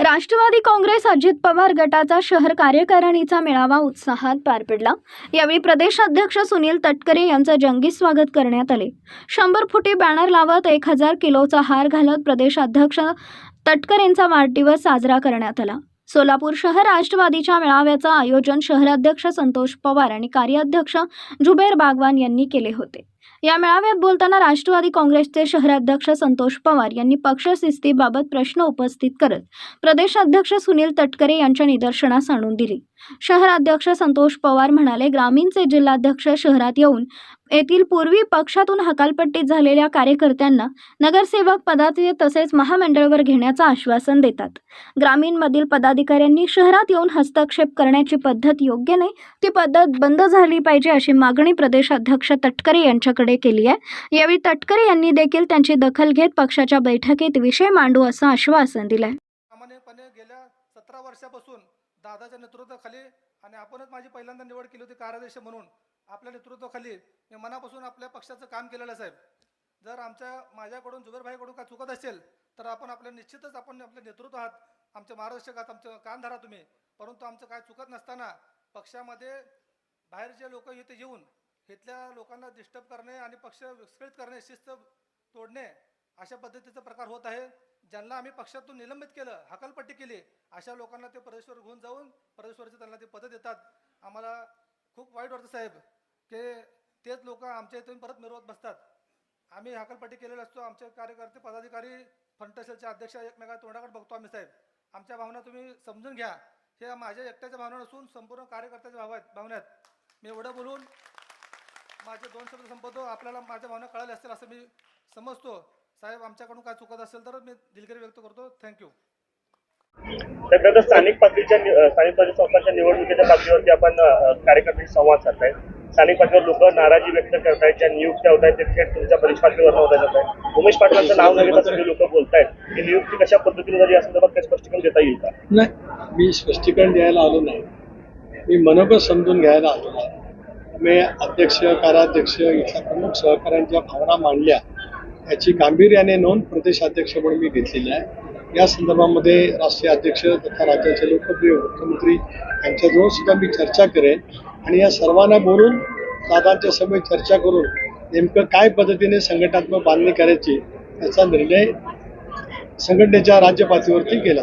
राष्ट्रवादी काँग्रेस अजित पवार गटाचा शहर कार्यकारिणीचा मेळावा उत्साहात पार पडला. यावेळी प्रदेशाध्यक्ष सुनील तटकरे यांचं जंगी स्वागत करण्यात आले. शंभर फुटी बॅनर लावत एक हजार किलोचा हार घालत प्रदेशाध्यक्ष तटकरेंचा वाढदिवस साजरा करण्यात आला. सोलापूर शहर राष्ट्रवादीच्या मेळाव्याचं आयोजन शहराध्यक्ष संतोष पवार आणि कार्याध्यक्ष जुबेर बागवान यांनी केले होते. या मेळाव्यात बोलताना राष्ट्रवादी काँग्रेसचे शहराध्यक्ष संतोष पवार यांनी पक्षशिस्तीबाबत प्रश्न उपस्थित करत प्रदेशाध्यक्ष सुनील तटकरे यांच्या निदर्शनास आणून दिली. शहराध्यक्ष संतोष पवार म्हणाले ग्रामीणचे जिल्हाध्यक्ष शहरात येऊन येथील पूर्वी पक्षातून हकालपट्टीत झालेल्या कार्यकर्त्यांना नगरसेवक पदाचे तसेच महामंडळावर घेण्याचं आश्वासन देतात. ग्रामीणमधील पदाधिकाऱ्यांनी शहरात येऊन हस्तक्षेप करण्याची पद्धत योग्य नाही. ती पद्धत बंद झाली पाहिजे अशी मागणी प्रदेशाध्यक्ष तटकरे यांच्या यांच्याकडे केली आहे. यावेळी तटकरे यांनी देखील त्यांची दखल घेत पक्षाच्या बैठकीत विषय मांडू असं आश्वासन दिलंय. सामान्यपणे गेल्या सतरा वर्षापासून दादाच्या नेतृत्वाखाली आणि आपणच माझी पहिल्यांदा निवड केली होती कार्याध्यक्ष म्हणून आपल्या नेतृत्वाखाली मी मनापासून आपल्या पक्षाचं काम केलेलं साहेब. जर आमच्या माझ्याकडून जुबेरभाईकडून काय चुकत असेल तर आपण आपल्या निश्चितच आपण आपले नेतृत्व आहात. आमच्या मार्गदर्शक आहात आमचं कान धरा तुम्ही. परंतु आमचं काय चुकत नसताना पक्षामध्ये बाहेरचे लोक इथे येऊन इथल्या लोकांना डिस्टर्ब करणे आणि पक्ष विस्कळीत करणे शिस्त तोडणे अशा पद्धतीचा प्रकार होत आहे. ज्यांना आम्ही पक्षातून निलंबित केलं हकालपट्टी केली अशा लोकांना ते प्रदेशवर घेऊन जाऊन प्रदेशवरचे त्यांना ते पदं देतात. आम्हाला खूप वाईट वाटतं साहेब की तेच लोक आमच्या इथून परत मिरवत बसतात. आम्ही हकालपट्टी केलेला असतो आमचे कार्यकर्ते पदाधिकारी फंटसेलचे अध्यक्ष एकमेका तोंडाकडे बघतो आम्ही साहेब. आमच्या भावना तुम्ही समजून घ्या. हे माझ्या एकट्याच्या भावना नसून संपूर्ण कार्यकर्त्याच्या भाव आहेत भावना आहेत मी एवढं बोलून माझे दोन शब्द संपवतो. आपल्याला माझ्या भावना कळाल्या असतील असं मी समजतो. साहेब आमच्याकडून काय चुकत असेल तर मी दिलगिरी व्यक्त करतो. थँक्यू तर आता स्थानिक पातळीच्या स्थानिक पातळी संस्थांच्या निवडणुकीच्या पातळीवरती आपण कार्यकर्त्यांशी संवाद साधताय. स्थानिक पातळीवर लोक नाराजी व्यक्त करतायत ज्या नियुक्त्या होत आहेत ते थेट तुमच्या परिष पातळीवर होत जात आहे उमेश पाटलांचं नाव न घेता सगळे लोक बोलतायत. ही नियुक्ती कशा पद्धतीने झाली या संदर्भात काही स्पष्टीकरण देता येईल का? नाही मी स्पष्टीकरण द्यायला आलो नाही. मी मनोगत समजून घ्यायला आलो नाही. मी अध्यक्ष काराध्यक्ष इथल्या प्रमुख सहकाऱ्यांच्या भावना मांडल्या याची गांभीर्याने नोंद प्रदेशाध्यक्ष म्हणून मी घेतलेली आहे. या संदर्भामध्ये राष्ट्रीय अध्यक्ष तथा राज्याचे लोकप्रिय मुख्यमंत्री यांच्याजवळ सुद्धा मी चर्चा करेन आणि या सर्वांना बोलून दादांच्या समोर चर्चा करून नेमकं काय पद्धतीने संघटनात्मक बांधणी करायची याचा निर्णय संघटनेच्या राज्य पातळीवरती केला